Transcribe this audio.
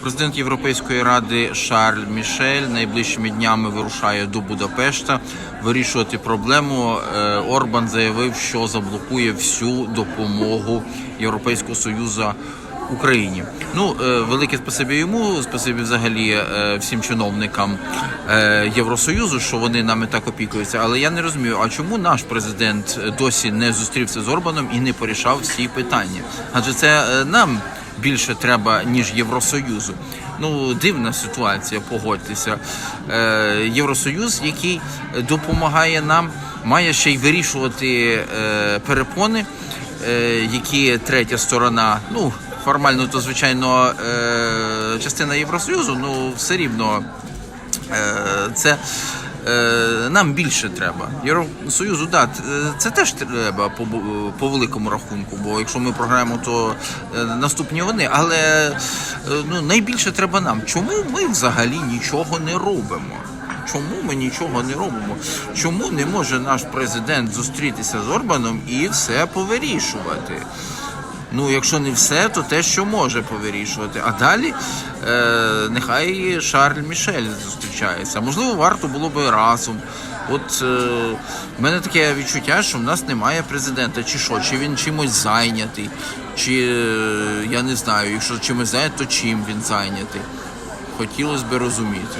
Президент Європейської ради Шарль Мішель найближчими днями вирушає до Будапешта вирішувати проблему. Е, Орбан заявив, що заблокує всю допомогу Європейського союзу Україні. Ну, е, велике спасибі йому, спасибі взагалі е, всім чиновникам Євросоюзу, що вони нами так опікуються. Але я не розумію, а чому наш президент досі не зустрівся з Орбаном і не порішав всі питання? Адже це нам більше треба ніж Євросоюзу. Ну, дивна ситуація, погодьтеся. Е, Євросоюз, який допомагає нам, має ще й вирішувати е, перепони, е, які третя сторона, ну формально, то звичайно частина Євросоюзу, ну все рівно це. Е, Нам більше треба. Євросоюзу, да, е, це теж треба по, по великому рахунку, бо якщо ми програємо, то е, наступні вони. Але ну, найбільше треба нам. Чому ми взагалі нічого не робимо? Чому ми нічого не робимо? Чому не може наш президент зустрітися з Орбаном і все повирішувати? Ну, якщо не все, то те, що може повирішувати. А далі е, нехай Шарль Мішель зустрічається. Можливо, варто було би разом. От е, в мене таке відчуття, що в нас немає президента, чи що, чи він чимось зайнятий, чи е, я не знаю, якщо чимось зайнятий, то чим він зайнятий. Хотілося б розуміти.